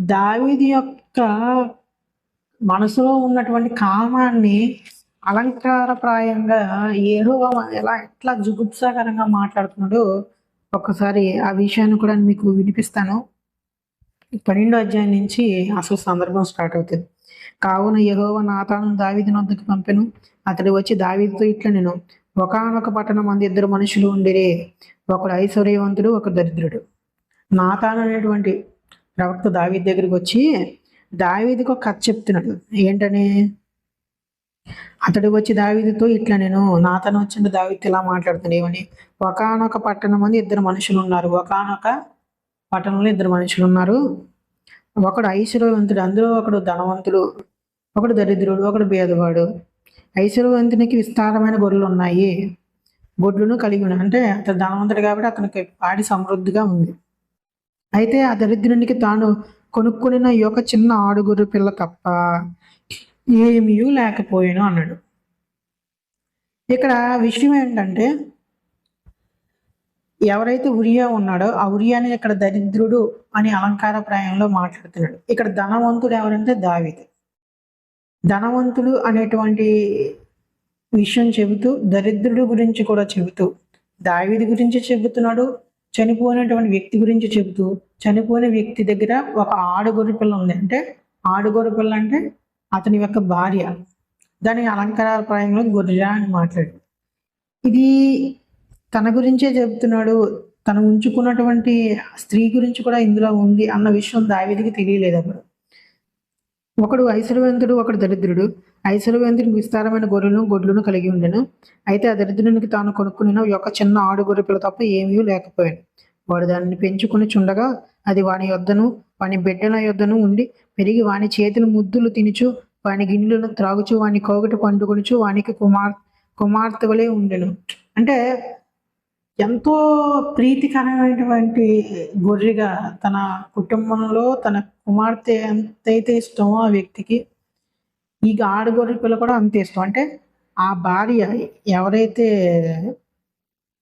దావిది యొక్క మనసులో ఉన్నటువంటి కామాన్ని అలంకారప్రాయంగా ఏహో ఎలా ఎట్లా జుగుప్సాకరంగా మాట్లాడుతున్నాడో ఒక్కసారి ఆ విషయాన్ని కూడా మీకు వినిపిస్తాను. పన్నెండో అధ్యాయం నుంచి అసలు సందర్భం స్టార్ట్ అవుతుంది. కావున యహోవ నాతాను దావీది నొద్దకు పంపెను. అతడు వచ్చి దావీదితో ఇట్లా నేను ఒకనొక పట్టణం మంది ఇద్దరు మనుషులు ఉండిరే. ఒకడు ఐశ్వర్యవంతుడు ఒక దరిద్రుడు. నాతాను అనేటువంటి ప్రవక్త దావీద్ దగ్గరికి వచ్చి దావీదికి ఒక కథ చెప్తున్నాడు. ఏంటని? అతడు వచ్చి దావీదితో ఇట్లా నేను నాతను వచ్చిన దావీద్ ఇలా మాట్లాడుతున్నాడు ఏమని ఒకనొక పట్టణం మంది ఇద్దరు మనుషులు ఉన్నారు. ఒకనొక పట్టణంలో ఇద్దరు మనుషులు ఉన్నారు. ఒకడు ఐశ్వర్యవంతుడు అందులో ఒకడు ధనవంతుడు ఒకడు దరిద్రుడు ఒకడు భేదవాడు. ఐశ్వర్యవంతునికి విస్తారమైన గొర్రెలు ఉన్నాయి. గొడ్లను కలిగి ఉన్నాయి అంటే అతను ధనవంతుడు కాబట్టి అతనికి పాడి సమృద్ధిగా ఉంది. అయితే ఆ దరిద్రునికి తాను కొనుక్కున్న ఈ యొక్క చిన్న ఆడుగురు పిల్ల తప్ప ఏమీ లేకపోయాను అన్నాడు. ఇక్కడ విషయం ఏంటంటే ఎవరైతే ఉరియా ఉన్నాడో ఆ ఉరియాని ఇక్కడ దరిద్రుడు అని అలంకార ప్రాయంలో మాట్లాడుతున్నాడు. ఇక్కడ ధనవంతుడు ఎవరంటే దావిది. ధనవంతుడు అనేటువంటి విషయం చెబుతూ దరిద్రుడు గురించి కూడా చెబుతూ దావిది గురించి చెబుతున్నాడు చనిపోయినటువంటి వ్యక్తి గురించి చెబుతూ చనిపోయిన వ్యక్తి దగ్గర ఒక ఆడుగొర్రె పిల్ల ఉంది. అంటే ఆడుగొర్రె పిల్ల అంటే అతని యొక్క భార్య. దాని అలంకారప్రాయంలో గొర్రె అని మాట్లాడు. ఇది తన గురించే చెబుతున్నాడు. తను ఉంచుకున్నటువంటి స్త్రీ గురించి కూడా ఇందులో ఉంది అన్న విషయం దావిదికి తెలియలేదు అప్పుడు. ఒకడు ఐశ్వర్యవంతుడు ఒకడు దరిద్రుడు. ఐశ్వర్యవంతునికి విస్తారమైన గొర్రెలను గొడ్లను కలిగి ఉండెను. అయితే ఆ దరిద్రునికి తాను కొనుక్కుని ఒక చిన్న ఆడు గొర్రె పిల్ల తప్ప ఏమీ లేకపోయాను. వాడు దానిని పెంచుకుని చుండగా అది వాని యొద్దను వాని బిడ్డల యొద్దను ఉండి పెరిగి వాని చేతులు ముద్దులు తినుచు వాని గిన్నెలను త్రాగుచు వాని కోగటి పండుకొనుచు వానికి కుమార్ కుమార్తె వలె ఉండెను. అంటే ఎంతో ప్రీతికరమైనటువంటి గొర్రెగా తన కుటుంబంలో తన కుమార్తె ఎంతైతే ఇష్టమో ఆ వ్యక్తికి ఈ ఆడగొర్రె పిల్ల కూడా అంతే ఇష్టం. అంటే ఆ భార్య ఎవరైతే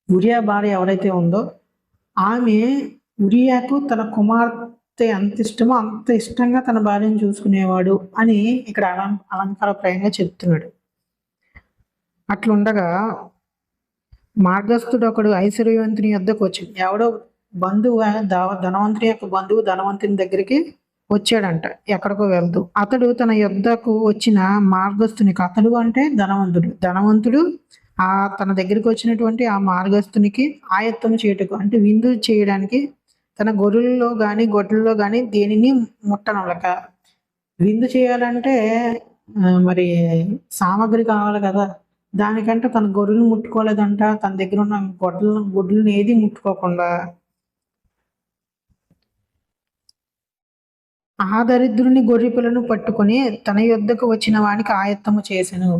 ఉరియా భార్య ఎవరైతే ఉందో ఆమె ఉరియాకు తన కుమార్తె ఎంత ఇష్టమో అంత ఇష్టంగా తన భార్యను చూసుకునేవాడు అని ఇక్కడ అలం అలంకారప్రాయంగా చెప్తున్నాడు. అట్లుండగా మార్గస్థుడు ఒకడు ఐశ్వర్యవంతుని యొద్దకు వచ్చాడు ఎవడో బంధువు ధనవంతుని యొక్క బంధువు ధనవంతుని దగ్గరికి వచ్చాడంట ఎక్కడికో వెళ్తూ. అతడు తన యొద్దకు వచ్చిన మార్గస్థునికి అతడు అంటే ధనవంతుడు. ధనవంతుడు ఆ తన దగ్గరికి వచ్చినటువంటి ఆ మార్గస్థునికి ఆయత్తం చేయుటకు అంటే విందు చేయడానికి తన గొర్రెల్లో కానీ గొడ్లలో కానీ దేనిని ముట్టనలక విందు చేయాలంటే మరి సామాగ్రి కావాలి కదా. దానికంటే తన గొర్రెలు ముట్టుకోలేదంట. తన దగ్గర ఉన్న గొడ్డలు గుడ్లను ఏది ముట్టుకోకుండా. ఆ దరిద్రుని గొర్రె పిల్లను పట్టుకొని తన యొద్దకు వచ్చిన వానికి ఆయత్తము చేశాను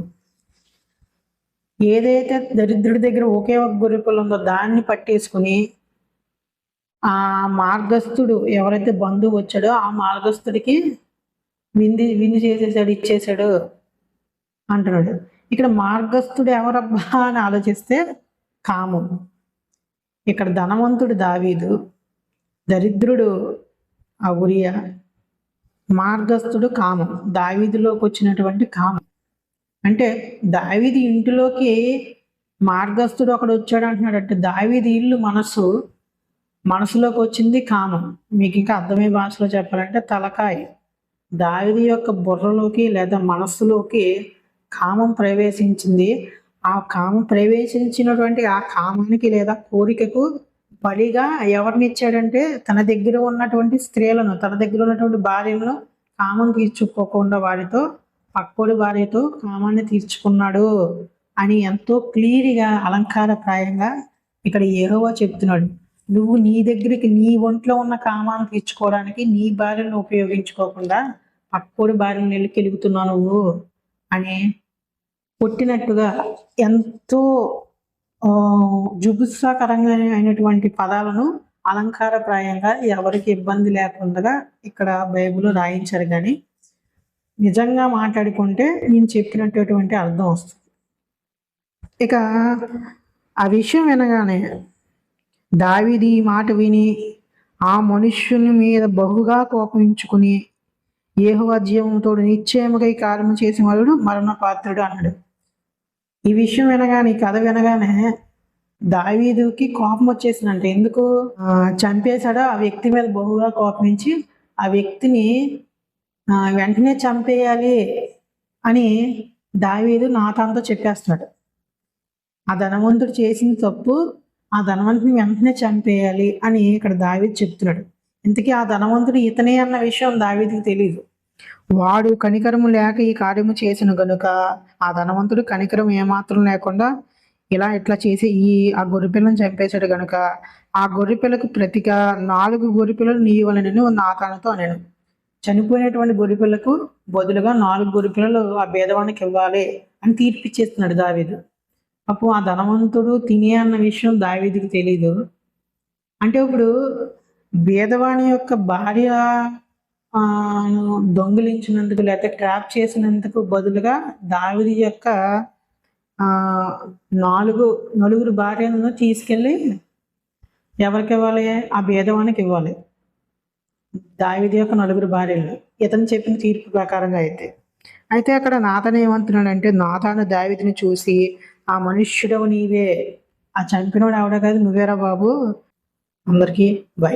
ఏదైతే దరిద్రుడి దగ్గర ఒకే ఒక గొర్రె పిల్ల ఉందో దాన్ని పట్టేసుకుని ఆ మార్గస్థుడు ఎవరైతే బంధువు వచ్చాడో ఆ మార్గస్థుడికి వింది విందు చేసేసాడు ఇచ్చేసాడు అంటున్నాడు. ఇక్కడ మార్గస్థుడు ఎవరబ్బా అని ఆలోచిస్తే కాము. ఇక్కడ ధనవంతుడు దావీదు దరిద్రుడు ఆ ఉరియా మార్గస్థుడు కామం. దావీదులోకి వచ్చినటువంటి కామం. అంటే దావీది ఇంటిలోకి మార్గస్థుడు ఒకడు వచ్చాడు అంటున్నాడు అంటే దావీది ఇల్లు మనసు మనసులోకి వచ్చింది కామం. మీకు ఇంకా అర్థమయ్యే భాషలో చెప్పాలంటే తలకాయ. దావిది యొక్క బుర్రలోకి లేదా మనస్సులోకి కామం ప్రవేశించింది. ఆ కామం ప్రవేశించినటువంటి ఆ కామానికి లేదా కోరికకు బలిగా ఎవరిని ఇచ్చాడంటే తన దగ్గర ఉన్నటువంటి స్త్రీలను తన దగ్గర ఉన్నటువంటి భార్యలను కామం తీర్చుకోకుండా వారితో పక్కోడి భార్యతో కామాన్ని తీర్చుకున్నాడు అని ఎంతో క్లియర్గా అలంకారప్రాయంగా ఇక్కడ ఏహోవా చెప్తున్నాడు. నువ్వు నీ దగ్గరికి నీ ఒంట్లో ఉన్న కామాన్ని తీర్చుకోవడానికి నీ భార్యను ఉపయోగించుకోకుండా పక్కోడి భార్యను వెళ్ళి కెలుగుతున్నావు నువ్వు. అని పుట్టినట్టుగా ఎంతో జుగుత్సాకరంగా అయినటువంటి పదాలను అలంకారప్రాయంగా ఎవరికి ఇబ్బంది లేకుండా ఇక్కడ బైబుల్ రాయించారు కానీ నిజంగా మాట్లాడుకుంటే నేను చెప్పినటువంటి అర్థం వస్తుంది. ఇక ఆ విషయం వినగానే దావిది ఈ మాట విని ఆ మనుష్యుని మీద బహుగా కోపించుకుని ఏహో జీవంతో నిశ్చయముగా ఈ కార్యము చేసిన వాడు మరణ పాత్రుడు అన్నాడు. ఈ విషయం వినగానే ఈ కథ వినగానే దావీదుకి కోపం వచ్చేసిందంట. ఎందుకు? చంపేశాడో? ఆ వ్యక్తి మీద బహుగా కోపించి ఆ వ్యక్తిని వెంటనే చంపేయాలి అని దావీదు నాతాంతో చెప్పేస్తున్నాడు ఆ ధనవంతుడు చేసిన తప్పు ఆ ధనవంతుని వెంటనే చంపేయాలి అని ఇక్కడ దావీదు చెప్తున్నాడు. ఇంతకీ ఆ ధనవంతుడు ఇతనే అన్న విషయం దావీదికి తెలియదు వాడు కనికరము లేక ఈ కార్యము చేసిన గనుక ఆ ధనవంతుడు కనికరం ఏమాత్రం లేకుండా ఇలా ఇట్లా చేసి ఈ ఆ గొర్రెపిల్లను చంపేశాడు గనుక ఆ గొర్రెపిల్లకు ప్రతిగా నాలుగు గొర్రెపిల్లలు నీయవలని నాతానతో నేను చనిపోయినటువంటి గొర్రెపిల్లకు బదులుగా నాలుగు గొర్రెపిల్లలు ఆ భేదవానికి ఇవ్వాలి అని తీర్పిచ్చేస్తున్నాడు దావీదు. అప్పుడు ఆ ధనవంతుడు తినే అన్న విషయం దావీదికి తెలీదు. అంటే ఇప్పుడు భేదవాణి యొక్క భార్య దొంగిలించినందుకు లేకపోతే ట్రాప్ చేసినందుకు బదులుగా దావిది యొక్క నాలుగు నలుగురు భార్యలను తీసుకెళ్ళి ఎవరికి ఇవ్వాలి? ఆ భేదవానికి ఇవ్వాలి. దావిది యొక్క నలుగురు భార్యలు ఇతను చెప్పిన తీర్పు ప్రకారంగా అయితే. అయితే అక్కడ నాతను ఏమంటున్నాడంటే నాతాను దావిదిని చూసి ఆ మనుష్యుడవు నీవే. ఆ చంపినోడు ఎవడో కాదు నువ్వేరా బాబు? అందరికీ బై